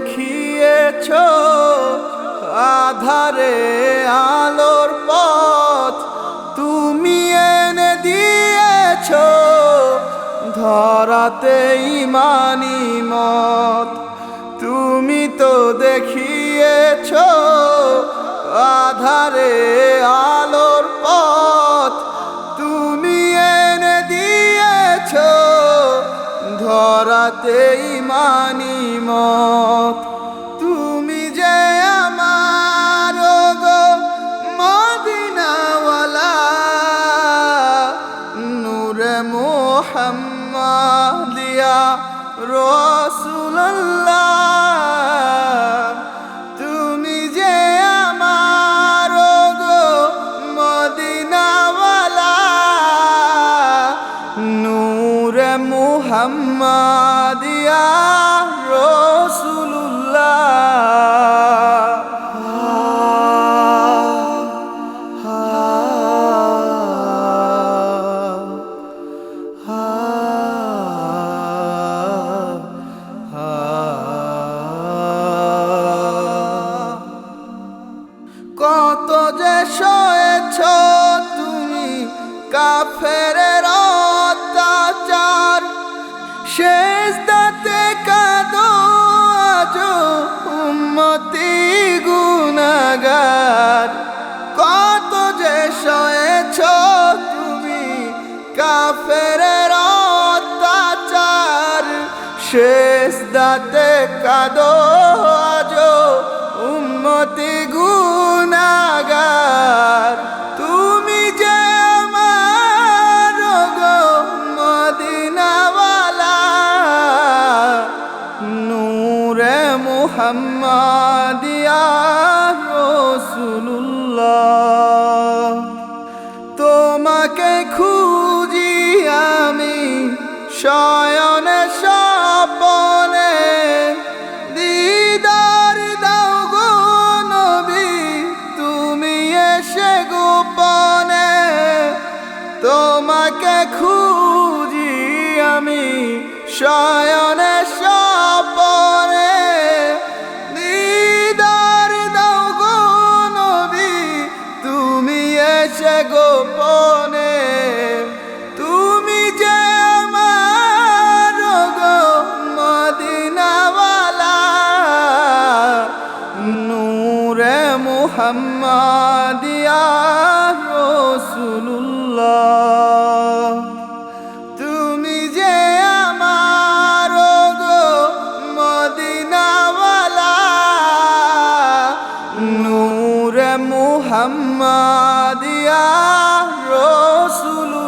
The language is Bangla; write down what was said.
দেখিয়েছ আধারে আলোর পথ, তুমি এনে দিয়েছ ধরাতে ইমানি মত। তুমি তো দেখিয়েছ আধারে আলোর ধরাতে ইমানি মত তুমি যে আমার গো মদিনাওয়ালা, নূরে মোহাম্মদিয়া রসুল্লাহ তুমি যে আমার গো মদিনাওয়ালা, নূরে মুহাম্মাদিয়া রসুল্লাহ কত যে সয়েছ তুমি কাফের অত্যাচার শেষ দাতে কাদো আজ উম্মতি গুনাগার। কত যে সয়েছ তুমি কাফের অত্যাচার শেষ দাতে কাদো নূরে মুহাম্মাদিয়া রসুল্লাহ তোমাকে খুঁজি আমি শয়নে স্বপনে। দিদার দাও গো নবী, তুমি এসে গোপনে। তোমাকে খুঁজি আমি শয়নে মুহাম্মাদিয়া রসুল্লাহ তুমি যে আমার গো মদিনাওয়ালা নূরে মুহাম্মাদিয়া রসুল্লাহ